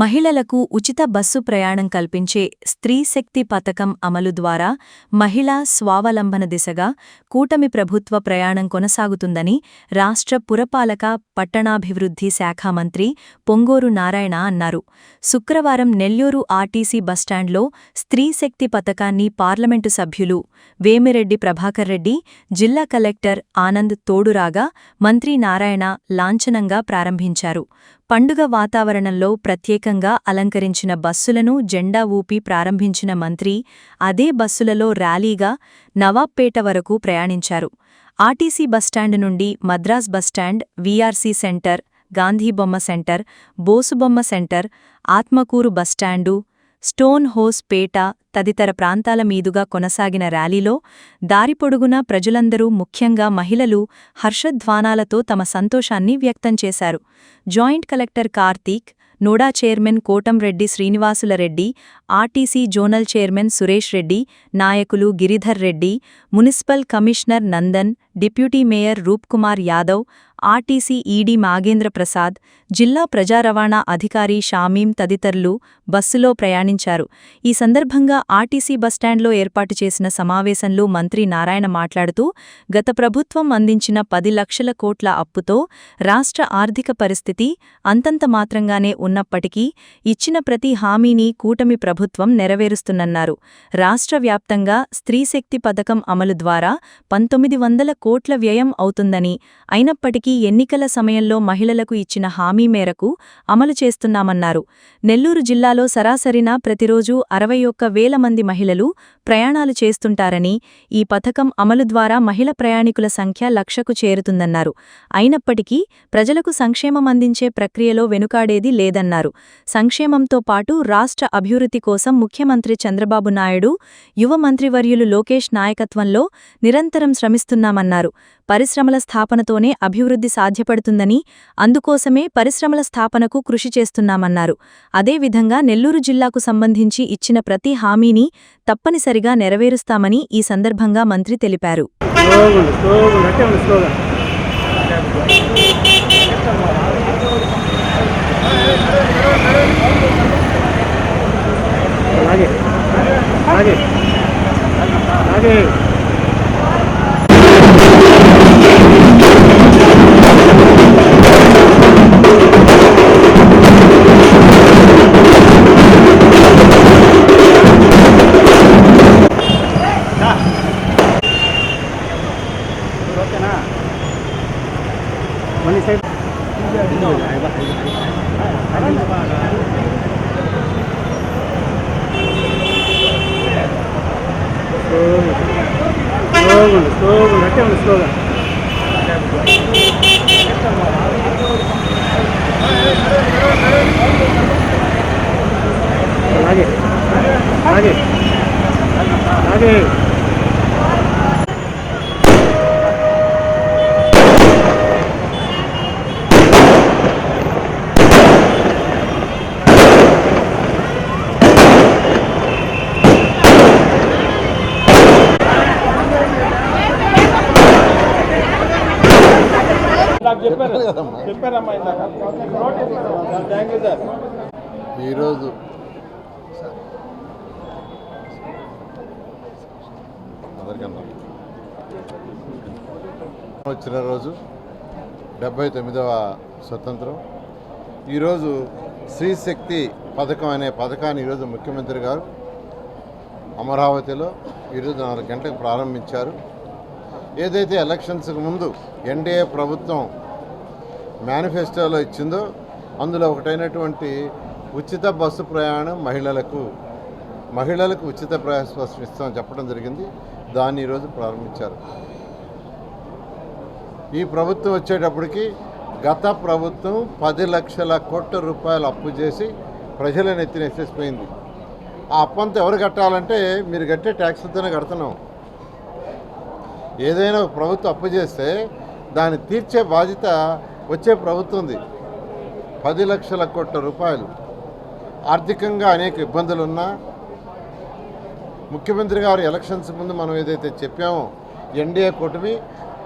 మహిళలకు ఉచిత బస్సు ప్రయాణం కల్పించే స్త్రీ శక్తి పథకం అమలు ద్వారా మహిళా స్వావలంబన దిశగా కూటమి ప్రభుత్వ ప్రయాణం కొనసాగుతుందని రాష్ట్ర పురపాలక పట్టణాభివృద్ధి శాఖ మంత్రి పొంగోరు నారాయణ అన్నారు. శుక్రవారం నెల్లూరు ఆర్టీసీ బస్టాండ్లో స్త్రీ శక్తి పథకాన్ని పార్లమెంటు సభ్యులు వేమిరెడ్డి ప్రభాకర్ రెడ్డి జిల్లా కలెక్టర్ ఆనంద్ తోడురాగా మంత్రి నారాయణ లాంఛనంగా ప్రారంభించారు. పండుగ వాతావరణంలో ప్రత్యేకంగా అలంకరించిన బస్సులను జెండా ఊపి ప్రారంభించిన మంత్రి అదే బస్సులలో ర్యాలీగా నవాబ్పేట వరకు ప్రయాణించారు. ఆర్టీసీ బస్టాండ్ నుండి Madras bus stand VRC centre Gandhibomma centre బోసుబొమ్మ centre Atmakur bus stand stone house పేట తదితర ప్రాంతాల మీదుగా కొనసాగిన ర్యాలీలో దారిపొడుగున ప్రజలందరూ ముఖ్యంగా మహిళలు హర్షధ్వానాలతో తమ సంతోషాన్ని వ్యక్తం చేశారు. Joint collector Karthik NUDA chairman Kotamreddy Srinivasulareddy RTC zonal chairman Suresh Reddy నాయకులు Giridhar Reddy municipal commissioner Nandan deputy mayor Roopkumar Yadav RTC ED Magendra Prasad జిల్లా ప్రజా రవాణా అధికారి షామీం తదితరులు బస్సులో ప్రయాణించారు. ఈ సందర్భంగా ఆర్టీసీ బస్టాండ్లో ఏర్పాటు చేసిన సమావేశంలో మంత్రి నారాయణ మాట్లాడుతూ గత ప్రభుత్వం అందించిన పది లక్షల కోట్ల అప్పుతో రాష్ట్ర ఆర్థిక పరిస్థితి అంతంత మాత్రంగానే ఉన్నప్పటికీ ఇచ్చిన ప్రతి హామీని కూటమి ప్రభుత్వం నెరవేరుస్తున్నన్నారు రాష్ట్ర వ్యాప్తంగా స్త్రీశక్తి పథకం అమలు ద్వారా పంతొమ్మిది వందల కోట్ల వ్యయం అవుతుందని అయినప్పటికీ ఎన్నికల సమయంలో మహిళలకు ఇచ్చిన హామీ మేరకు అమలు చేస్తున్నామన్నారు. నెల్లూరు జిల్లాలో సరాసరిన ప్రతిరోజూ అరవై ఒక్క వేల మంది మహిళలు ప్రయాణాలు చేస్తుంటారని ఈ పథకం అమలు ద్వారా మహిళ ప్రయాణికుల సంఖ్య లక్షకు చేరుతుందన్నారు. అయినప్పటికీ ప్రజలకు సంక్షేమం అందించే ప్రక్రియలో వెనుకాడేది లేదన్నారు. సంక్షేమంతో పాటు రాష్ట్ర అభివృద్ధి కోసం ముఖ్యమంత్రి చంద్రబాబు నాయుడు యువ మంత్రివర్యులు లోకేష్ నాయకత్వంలో నిరంతరం శ్రమిస్తున్నామన్నారు. పరిశ్రమల స్థాపనతోనే అభివృద్ధి సాధ్యపడుతుందని అందుకోసమే పరిశ్రమల స్థాపనకు కృషి చేస్తున్నామన్నారు. అదేవిధంగా నెల్లూరు జిల్లాకు సంబంధించి ఇచ్చిన ప్రతి హామీని తప్పనిసరిగా నెరవేరుస్తామని ఈ సందర్భంగా మంత్రి తెలిపారు. స్లోగా ఉండు స్లోగా ఉండు అట్టే ఉండు స్లోగా అలాగే అలాగే అలాగే. నాకు చెప్పారు చెప్పారమ్మా ఇందాక. థ్యాంక్ యూ సార్ ఈరోజు వచ్చిన రోజు డెబ్బై తొమ్మిదవ స్వతంత్రం. ఈరోజు శ్రీశక్తి పథకం అనే పథకాన్ని ఈరోజు ముఖ్యమంత్రి గారు అమరావతిలో ఈరోజు నాలుగు గంటలకు ప్రారంభించారు. ఏదైతే ఎలక్షన్స్కి ముందు ఎన్డీఏ ప్రభుత్వం మేనిఫెస్టోలో ఇచ్చిందో అందులో ఒకటైనటువంటి ఉచిత బస్సు ప్రయాణం మహిళలకు మహిళలకు ఉచిత ప్రయాణ బస్సు ఇస్తామని చెప్పడం జరిగింది. దాన్ని ఈరోజు ప్రారంభించారు. ఈ ప్రభుత్వం వచ్చేటప్పటికి గత ప్రభుత్వం పది లక్షల కోట్ల రూపాయలు అప్పు చేసి ప్రజలను ఎత్తినేసేసిపోయింది ఆ అప్పంతా ఎవరు కట్టాలంటే మీరు కట్టే ట్యాక్స్లతోనే కడుతున్నాం. ఏదైనా ప్రభుత్వం అప్పు చేస్తే దాన్ని తీర్చే బాధ్యత వచ్చే ప్రభుత్వంది. పది లక్షల కోట్ల రూపాయలు. ఆర్థికంగా అనేక ఇబ్బందులు ఉన్నా ముఖ్యమంత్రి గారు ఎలక్షన్స్ ముందు మనం ఏదైతే చెప్పామో ఎన్డీఏ కూటమి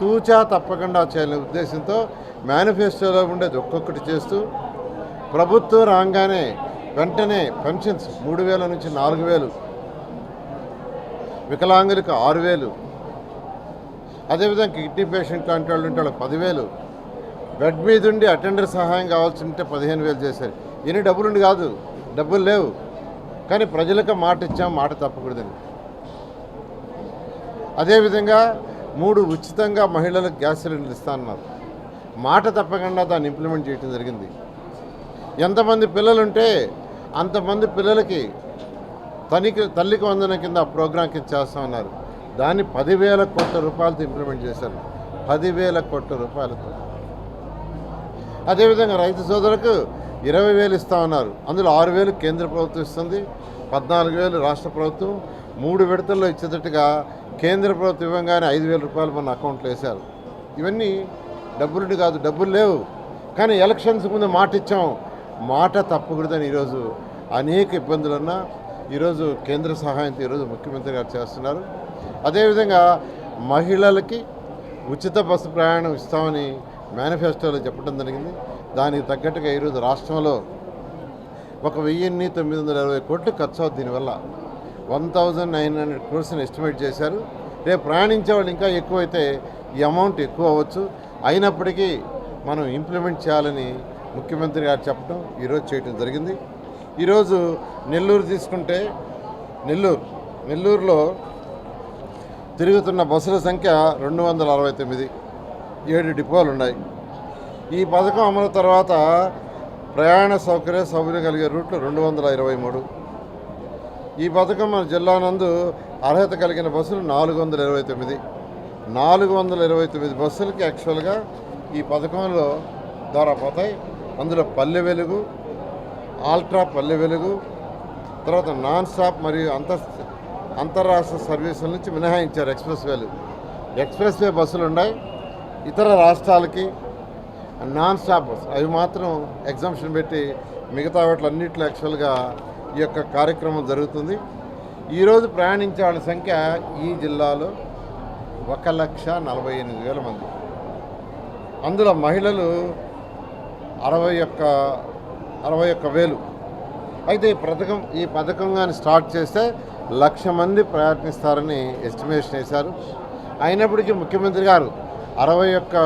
తూచా తప్పకుండా చేయాలనే ఉద్దేశంతో మేనిఫెస్టోలో ఉండేది ఒక్కొక్కటి చేస్తూ ప్రభుత్వం రాగానే వెంటనే పెన్షన్స్ మూడు వేల నుంచి నాలుగు వేలు వికలాంగులకు ఆరు వేలు అదేవిధంగా కిడ్నీ పేషెంట్ లాంటి వాళ్ళు ఉంటే వాళ్ళకి పదివేలు బెడ్ మీద ఉండి అటెండర్ సహాయం కావాల్సి ఉంటే పదిహేను వేలు చేశారు. ఎన్ని డబ్బులుండి కాదు. డబ్బులు లేవు. కానీ ప్రజలకు మాట ఇచ్చాం మాట తప్పకూడదని. అదేవిధంగా మూడు ఉచితంగా మహిళలకు గ్యాస్ సిలిండర్ ఇస్తానన్నారు మాట తప్పకుండా దాన్ని ఇంప్లిమెంట్ చేయడం జరిగింది. ఎంతమంది పిల్లలు ఉంటే అంతమంది పిల్లలకి తనికి తల్లికి వందన కింద ఆ ప్రోగ్రాం కింద చేస్తామన్నారు దాన్ని పదివేల కోట్ల రూపాయలతో ఇంప్లిమెంట్ చేశారు. పదివేల కోట్ల రూపాయలతో. అదేవిధంగా రైతు సోదరులకు ఇరవై వేలు ఇస్తా ఉన్నారు. అందులో ఆరు వేలు కేంద్ర ప్రభుత్వం ఇస్తుంది పద్నాలుగు వేలు రాష్ట్ర ప్రభుత్వం. మూడు విడతల్లో ఇచ్చేటట్టుగా కేంద్ర ప్రభుత్వం ఇవ్వగానే ఐదు వేల రూపాయలు మన అకౌంట్లో వేశారు. ఇవన్నీ డబ్బులుండి కాదు డబ్బులు లేవు. కానీ ఎలక్షన్స్ ముందు మాట ఇచ్చాం. మాట తప్పకూడదని ఈరోజు అనేక ఇబ్బందులున్నా ఈరోజు కేంద్ర సహాయంతో ఈరోజు ముఖ్యమంత్రి గారు చేస్తున్నారు. అదేవిధంగా మహిళలకి ఉచిత బస్సు ప్రయాణం ఇస్తామని మేనిఫెస్టోలో చెప్పడం జరిగింది. దానికి తగ్గట్టుగా ఈరోజు రాష్ట్రంలో ఒక వెయ్యిన్ని తొమ్మిది వందల ఇరవై కోట్లు ఖర్చు అవుతుంది దీనివల్ల. వన్ థౌజండ్ నైన్ హండ్రెడ్ క్రోర్స్ని ఎస్టిమేట్ చేశారు. రేపు ప్రయాణించే వాళ్ళు ఇంకా ఎక్కువైతే ఈ అమౌంట్ ఎక్కువ అవ్వచ్చు. అయినప్పటికీ మనం ఇంప్లిమెంట్ చేయాలని ముఖ్యమంత్రి గారు చెప్పడం ఈరోజు చేయటం జరిగింది. ఈరోజు నెల్లూరు తీసుకుంటే నెల్లూరు నెల్లూరులో తిరుగుతున్న బస్సుల సంఖ్య రెండు వందల అరవై తొమ్మిది. ఏడు డిపోలు ఉన్నాయి. ఈ పథకం అమలు తర్వాత ప్రయాణ సౌకర్య సౌకర్యం కలిగే రూట్లు రెండు వందల ఇరవై మూడు. ఈ పథకం మన జిల్లా నందు అర్హత కలిగిన బస్సులు నాలుగు వందల ఇరవై తొమ్మిది. నాలుగు వందల ఇరవై తొమ్మిది బస్సులకి యాక్చువల్గా ఈ పథకంలో ద్వారా పోతాయి. అందులో పల్లె వెలుగు ఆల్ట్రా పల్లె వెలుగు తర్వాత నాన్ స్టాప్ మరియు అంతర్ అంతర్రాష్ట్ర సర్వీసుల నుంచి మినహాయించారు ఎక్స్ప్రెస్ వేలు. ఎక్స్ప్రెస్ వే బస్సులు ఉన్నాయి. ఇతర రాష్ట్రాలకి నాన్ స్టాప్ అవి మాత్రం ఎగ్జామ్షన్ పెట్టి మిగతా వాటిలన్నింటిలో యాక్చువల్గా ఈ యొక్క కార్యక్రమం జరుగుతుంది. ఈరోజు ప్రయాణించే వాళ్ళ సంఖ్య ఈ జిల్లాలో ఒక లక్ష నలభై ఎనిమిది వేల మంది. అందులో మహిళలు అరవై ఒక్క అరవై ఒక్క వేలు. అయితే ఈ పథకం ఈ పథకం కానీ స్టార్ట్ చేస్తే లక్ష మంది ప్రయత్నిస్తారని ఎస్టిమేషన్ వేశారు. అయినప్పటికీ ముఖ్యమంత్రి గారు అరవై ఒక్క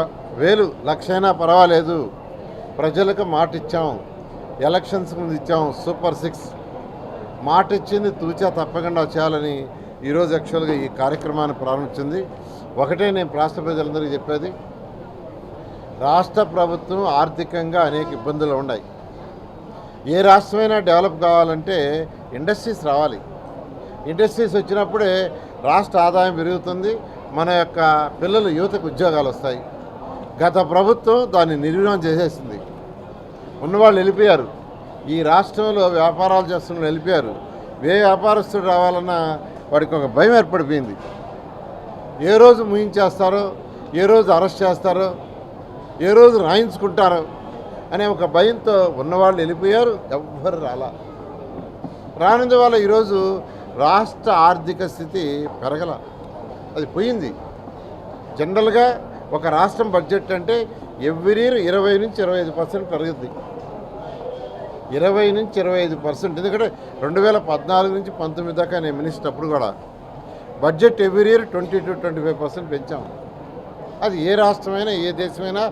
వేలు లక్ష అయినా పర్వాలేదు. ప్రజలకు మాట ఇచ్చాం ఎలక్షన్స్ ముందు ఇచ్చాం సూపర్ సిక్స్. మాట ఇచ్చింది తూచా తప్పకుండా చేయాలని ఈరోజు యాక్చువల్గా ఈ కార్యక్రమాన్ని ప్రారంభించింది. ఒకటే నేను రాష్ట్ర ప్రజలందరికీ చెప్పేది. రాష్ట్ర ప్రభుత్వం ఆర్థికంగా అనేక ఇబ్బందులు ఉన్నాయి. ఏ రాష్ట్రమైనా డెవలప్ కావాలంటే ఇండస్ట్రీస్ రావాలి. ఇండస్ట్రీస్ వచ్చినప్పుడే రాష్ట్ర ఆదాయం పెరుగుతుంది. మన యొక్క పిల్లలు యువతకు ఉద్యోగాలు వస్తాయి. గత ప్రభుత్వం దాన్ని నిర్వీణం చేసేసింది. ఉన్నవాళ్ళు వెళ్ళిపోయారు. ఈ రాష్ట్రంలో వ్యాపారాలు చేస్తున్న వెళ్ళిపోయారు. ఏ వ్యాపారస్తుడు రావాలన్నా వాడికి ఒక భయం ఏర్పడిపోయింది. ఏ రోజు ముయించేస్తారో ఏ రోజు అరెస్ట్ చేస్తారో ఏ రోజు రాయించుకుంటారో అనే ఒక భయంతో ఉన్నవాళ్ళు వెళ్ళిపోయారు. ఎవ్వరు రాలా. రానందు వల్ల ఈరోజు రాష్ట్ర ఆర్థిక స్థితి పెరగల. అది పోయింది. జనరల్గా ఒక రాష్ట్రం బడ్జెట్ అంటే ఎవ్రీ ఇయర్ ఇరవై నుంచి ఇరవై ఐదు పర్సెంట్ పెరుగుద్ది. ఇరవై నుంచి ఇరవై ఐదు పర్సెంట్. ఎందుకంటే రెండు వేల పద్నాలుగు నుంచి పంతొమ్మిది దాకా నేను మినిస్టర్ అప్పుడు కూడా budget every year twenty two twenty five percent పెంచాం. అది ఏ రాష్ట్రమైనా ఏ దేశమైనా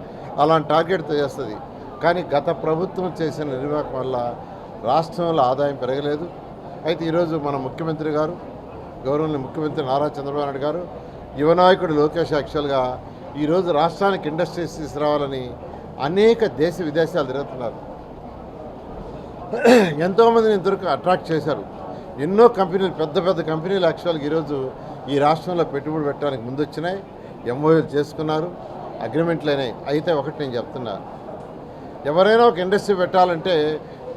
అలాంటి టార్గెట్తో చేస్తుంది. కానీ గత ప్రభుత్వం చేసిన నిర్వాహకం వల్ల రాష్ట్రంలో ఆదాయం పెరగలేదు. అయితే ఈరోజు మన ముఖ్యమంత్రి గారు గౌరవనీయ ముఖ్యమంత్రి నారా చంద్రబాబు నాయుడు గారు యువనాయకుడు లోకేష్ యాక్చువల్గా ఈరోజు రాష్ట్రానికి ఇండస్ట్రీస్ తీసుకురావాలని అనేక దేశ విదేశాలు తిరుగుతున్నారు. ఎంతోమందిని ఇంతవరకు అట్రాక్ట్ చేశారు. ఎన్నో కంపెనీలు పెద్ద పెద్ద కంపెనీలు యాక్చువల్గా ఈరోజు ఈ రాష్ట్రంలో పెట్టుబడి పెట్టడానికి ముందు వచ్చినాయి ఎంఓఏలు చేసుకున్నారు. అగ్రిమెంట్లు అయినాయి. అయితే ఒకటి నేను చెప్తున్నా. ఎవరైనా ఒక ఇండస్ట్రీ పెట్టాలంటే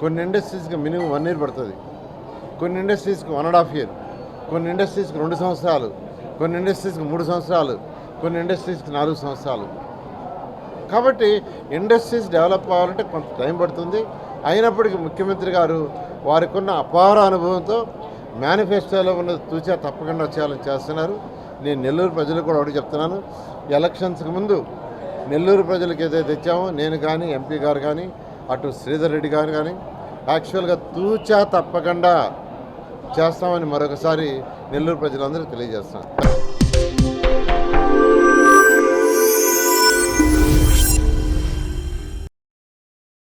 కొన్ని ఇండస్ట్రీస్కి మినిమం వన్ ఇయర్ పడుతుంది. కొన్ని ఇండస్ట్రీస్కి వన్ అండ్ హాఫ్ ఇయర్. కొన్ని ఇండస్ట్రీస్కి రెండు సంవత్సరాలు కొన్ని ఇండస్ట్రీస్కి మూడు సంవత్సరాలు కొన్ని ఇండస్ట్రీస్కి నాలుగు సంవత్సరాలు. కాబట్టి ఇండస్ట్రీస్ డెవలప్ అవ్వాలంటే కొంత టైం పడుతుంది. అయినప్పటికీ ముఖ్యమంత్రి గారు వారికి ఉన్న అపార అనుభవంతో మేనిఫెస్టోలో ఉన్న తూచా తప్పకుండా చేయాలని చేస్తున్నారు. నేను నెల్లూరు ప్రజలకు కూడా ఒకటి చెప్తున్నాను. ఎలక్షన్స్కి ముందు నెల్లూరు ప్రజలకు ఏదైతే తెచ్చామో నేను కానీ ఎంపీ గారు కానీ అటు శ్రీధర్ రెడ్డి గారు కానీ యాక్చువల్గా తూచా తప్పకుండా చేస్తామని మరొకసారి నెల్లూరు ప్రజలందరూ తెలియజేస్తున్నాను.